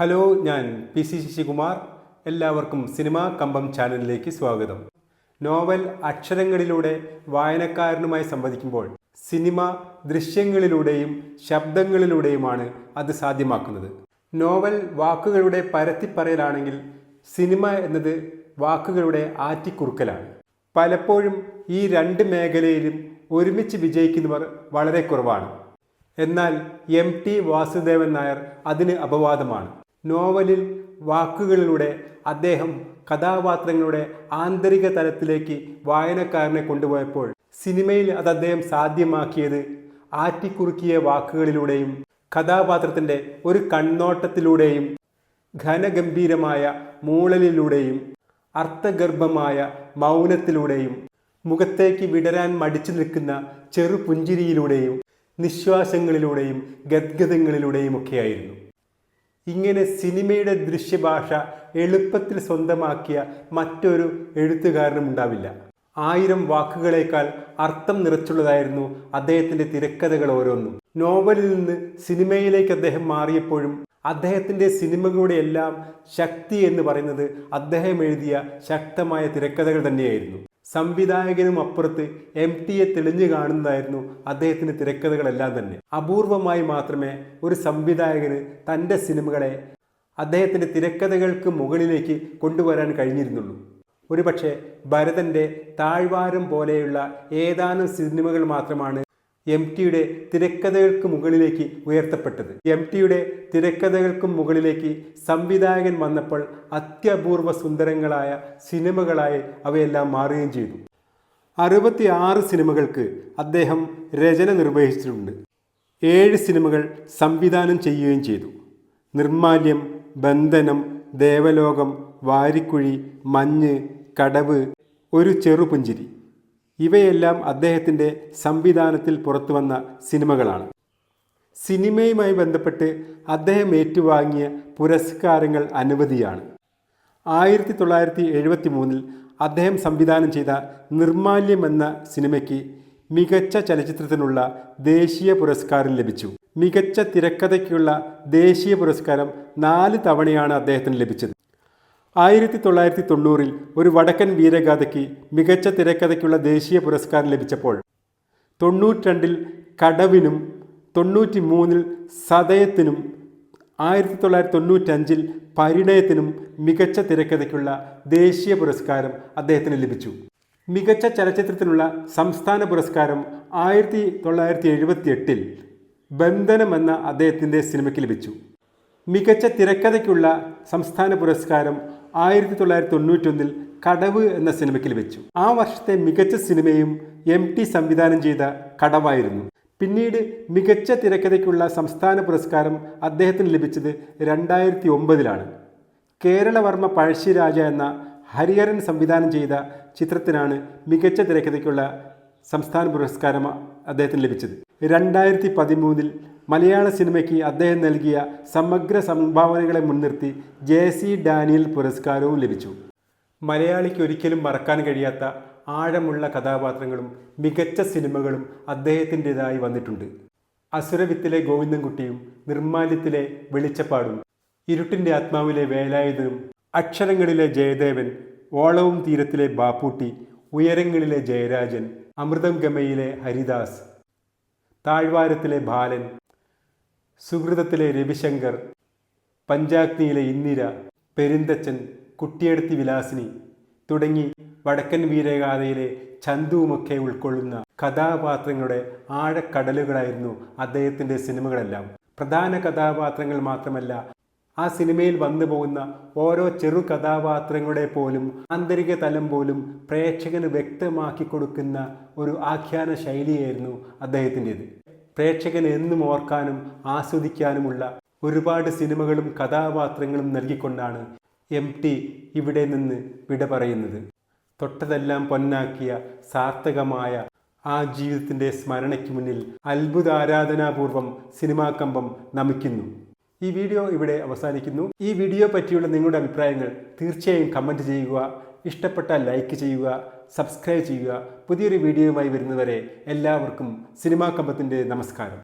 Hello ഞാൻ P C Sasikumar. എല്ലാവർക്കും cinema കമ്പം ചാനലിലേക്ക് സ്വാഗതം. നോവൽ അക്ഷരങ്ങളിലൂടെ വായനക്കാരനുമായി സംവദിക്കുമ്പോൾ സിനിമ ദൃശ്യങ്ങളിലൂടെയും ശബ്ദങ്ങളിലൂടെയുമാണ് അത് സാധ്യമാക്കുന്നത്. നോവൽ വാക്കുകളുടെ പരത്തിപ്പറയലാണെങ്കിൽ സിനിമ എന്നത് വാക്കുകളുടെ ആറ്റിക്കുറുക്കലാണ്. പലപ്പോഴും ഈ രണ്ട് മേഖലയിലും ഒരുമിച്ച് വിജയിക്കുന്നവർ വളരെ കുറവാണ്. എന്നാൽ എം ടി വാസുദേവൻ നായർ അതിന് അപവാദമാണ്. നോവലിൽ വാക്കുകളിലൂടെ അദ്ദേഹം കഥാപാത്രങ്ങളുടെ ആന്തരിക തലത്തിലേക്ക് വായനക്കാരനെ കൊണ്ടുപോയപ്പോൾ സിനിമയിൽ അത് അദ്ദേഹം സാധ്യമാക്കിയത് ആറ്റിക്കുറുക്കിയ വാക്കുകളിലൂടെയും കഥാപാത്രത്തിന്റെ ഒരു കണ്ണോട്ടത്തിലൂടെയും ഘനഗംഭീരമായ മൂളലിലൂടെയും അർത്ഥഗർഭമായ മൗനത്തിലൂടെയും മുഖത്തേക്ക് വിടരാൻ മടിച്ചു നിൽക്കുന്ന ചെറുപുഞ്ചിരിയിലൂടെയും നിശ്വാസങ്ങളിലൂടെയും ഗദ്ഗതങ്ങളിലൂടെയുമൊക്കെയായിരുന്നു ഇങ്ങനെ സിനിമയുടെ ദൃശ്യഭാഷ എളുപ്പത്തിൽ സ്വന്തമാക്കിയ മറ്റൊരു എഴുത്തുകാരനും ഉണ്ടാവില്ല. ആയിരം വാക്കുകളേക്കാൾ അർത്ഥം നിറച്ചുള്ളതായിരുന്നു അദ്ദേഹത്തിന്റെ തിരക്കഥകൾ ഓരോന്നും. നോവലിൽ നിന്ന് സിനിമയിലേക്ക് അദ്ദേഹം മാറിയപ്പോഴും അദ്ദേഹത്തിന്റെ സിനിമകളുടെ എല്ലാം ശക്തി എന്ന് പറയുന്നത് അദ്ദേഹം എഴുതിയ ശക്തമായ തിരക്കഥകൾ തന്നെയായിരുന്നു. സംവിധായകനും അപ്പുറത്ത് എം ടിയെ തെളിഞ്ഞു കാണുന്നതായിരുന്നു അദ്ദേഹത്തിന്റെ തിരക്കഥകളെല്ലാം തന്നെ. അപൂർവമായി മാത്രമേ ഒരു സംവിധായകന് തന്റെ സിനിമകളെ അദ്ദേഹത്തിന്റെ തിരക്കഥകൾക്ക് മുകളിലേക്ക് കൊണ്ടുവരാൻ കഴിഞ്ഞിരുന്നുള്ളൂ. ഒരുപക്ഷെ ഭരതന്റെ താഴ്വാരം പോലെയുള്ള ഏതാനും സിനിമകൾ മാത്രമാണ് എം ടിയുടെ തിരക്കഥകൾക്ക് മുകളിലേക്ക് ഉയർത്തപ്പെട്ടത്. എം ടിയുടെ തിരക്കഥകൾക്ക് മുകളിലേക്ക് സംവിധായകൻ വന്നപ്പോൾ അത്യപൂർവ സുന്ദരങ്ങളായ സിനിമകളായി അവയെല്ലാം മാറുകയും ചെയ്തു. അറുപത്തി ആറ് സിനിമകൾക്ക് അദ്ദേഹം രചന നിർവഹിച്ചിട്ടുണ്ട്. ഏഴ് സിനിമകൾ സംവിധാനം ചെയ്യുകയും ചെയ്തു. നിർമാല്യം ബന്ധനം ദേവലോകം വാരിക്കുഴി മഞ്ഞ് കടവ് ഒരു ചെറുപുഞ്ചിരി. ഇവയെല്ലാം അദ്ദേഹത്തിന്റെ സംവിധാനത്തിൽ പുറത്തു വന്ന സിനിമകളാണ്. സിനിമയുമായി ബന്ധപ്പെട്ട് അദ്ദേഹം ഏറ്റുവാങ്ങിയ പുരസ്കാരങ്ങൾ അനവധിയാണ്. ആയിരത്തി തൊള്ളായിരത്തി എഴുപത്തി മൂന്നിൽ അദ്ദേഹം സംവിധാനം ചെയ്ത നിർമാല്യം എന്ന സിനിമയ്ക്ക് മികച്ച ചലച്ചിത്രത്തിനുള്ള ദേശീയ പുരസ്കാരം ലഭിച്ചു. മികച്ച തിരക്കഥയ്ക്കുള്ള ദേശീയ പുരസ്കാരം നാല് തവണയാണ് അദ്ദേഹത്തിന് ലഭിച്ചത്. ആയിരത്തി തൊള്ളായിരത്തി തൊണ്ണൂറിൽ ഒരു വടക്കൻ വീരഗാഥയ്ക്ക് മികച്ച തിരക്കഥയ്ക്കുള്ള ദേശീയ പുരസ്കാരം ലഭിച്ചപ്പോൾ തൊണ്ണൂറ്റിരണ്ടിൽ കടവിനും തൊണ്ണൂറ്റി മൂന്നിൽ സതയത്തിനും ആയിരത്തി തൊള്ളായിരത്തി തൊണ്ണൂറ്റഞ്ചിൽ പരിണയത്തിനും മികച്ച തിരക്കഥയ്ക്കുള്ള ദേശീയ പുരസ്കാരം അദ്ദേഹത്തിന് ലഭിച്ചു. മികച്ച ചലച്ചിത്രത്തിനുള്ള സംസ്ഥാന പുരസ്കാരം ആയിരത്തി തൊള്ളായിരത്തി എഴുപത്തി എട്ടിൽ ബന്ധനം എന്ന അദ്ദേഹത്തിന്റെ സിനിമയ്ക്ക് ലഭിച്ചു. മികച്ച തിരക്കഥയ്ക്കുള്ള സംസ്ഥാന പുരസ്കാരം ആയിരത്തി തൊള്ളായിരത്തി തൊണ്ണൂറ്റൊന്നിൽ കടവ് എന്ന സിനിമയ്ക്ക് വെച്ചു. ആ വർഷത്തെ മികച്ച സിനിമയും എം ടി സംവിധാനം ചെയ്ത കടവായിരുന്നു. പിന്നീട് മികച്ച തിരക്കഥയ്ക്കുള്ള സംസ്ഥാന പുരസ്കാരം അദ്ദേഹത്തിന് ലഭിച്ചത് രണ്ടായിരത്തി ഒമ്പതിലാണ് കേരളവർമ്മ പഴശ്ശിരാജ എന്ന ഹരിഹരൻ സംവിധാനം ചെയ്ത ചിത്രത്തിനാണ് മികച്ച തിരക്കഥയ്ക്കുള്ള സംസ്ഥാന പുരസ്കാരം അദ്ദേഹത്തിന് ലഭിച്ചത്. രണ്ടായിരത്തി പതിമൂന്നിൽ മലയാള സിനിമയ്ക്ക് അദ്ദേഹം നൽകിയ സമഗ്ര സംഭാവനകളെ മുൻനിർത്തി ജെ സി ഡാനിയൽ പുരസ്കാരവും ലഭിച്ചു. മലയാളിക്ക് ഒരിക്കലും മറക്കാൻ കഴിയാത്ത ആഴമുള്ള കഥാപാത്രങ്ങളും മികച്ച സിനിമകളും അദ്ദേഹത്തിന്റെതായി വന്നിട്ടുണ്ട്. അസുരവിത്തിലെ ഗോവിന്ദൻകുട്ടിയും നിർമ്മാല്യത്തിലെ വെളിച്ചപ്പാടും ഇരുട്ടിന്റെ ആത്മാവിലെ വേലായുധനും അക്ഷരങ്ങളിലെ ജയദേവൻ ഓളവും തീരത്തിലെ ബാപ്പൂട്ടി ഉയരങ്ങളിലെ ജയരാജൻ അമൃതം ഗമയിലെ ഹരിദാസ് താഴ്വാരത്തിലെ ബാലൻ സുഹൃതത്തിലെ രവിശങ്കർ പഞ്ചാഗ്നിയിലെ ഇന്ദിര പെരിന്തച്ചൻ കുട്ടിയെടുത്തി വിലാസിനി തുടങ്ങി വടക്കൻ വീരഗാഥയിലെ ചന്തുവുമൊക്കെ ഉൾക്കൊള്ളുന്ന കഥാപാത്രങ്ങളുടെ ആഴക്കടലുകളായിരുന്നു അദ്ദേഹത്തിന്റെ സിനിമകളെല്ലാം. പ്രധാന കഥാപാത്രങ്ങൾ മാത്രമല്ല ആ സിനിമയിൽ വന്നു പോകുന്ന ഓരോ ചെറു കഥാപാത്രങ്ങളുടെ പോലും ആന്തരിക തലം പോലും പ്രേക്ഷകന് വ്യക്തമാക്കി കൊടുക്കുന്ന ഒരു ആഖ്യാന ശൈലിയായിരുന്നു അദ്ദേഹത്തിന്റെത്. പ്രേക്ഷകന് എന്നും ഓർക്കാനും ആസ്വദിക്കാനുമുള്ള ഒരുപാട് സിനിമകളും കഥാപാത്രങ്ങളും നൽകിക്കൊണ്ടാണ് എം ടി ഇവിടെ നിന്ന് വിട പറയുന്നത്. തൊട്ടതെല്ലാം പൊന്നാക്കിയ സാർത്ഥകമായ ആ ജീവിതത്തിന്റെ സ്മരണയ്ക്ക് മുന്നിൽ അത്ഭുത ആരാധനാപൂർവം സിനിമാ കമ്പം നമിക്കുന്നു. ഈ വീഡിയോ ഇവിടെ അവസാനിക്കുന്നു. ഈ വീഡിയോ പറ്റിയുള്ള നിങ്ങളുടെ അഭിപ്രായങ്ങൾ തീർച്ചയായും കമന്റ് ചെയ്യുക. ഇഷ്ടപ്പെട്ടാൽ ലൈക്ക് ചെയ്യുക സബ്സ്ക്രൈബ് ചെയ്യുക. പുതിയൊരു വീഡിയോയുമായി വരുന്നവരെ എല്ലാവർക്കും സിനിമാ കമ്പത്തിന്റെ നമസ്കാരം.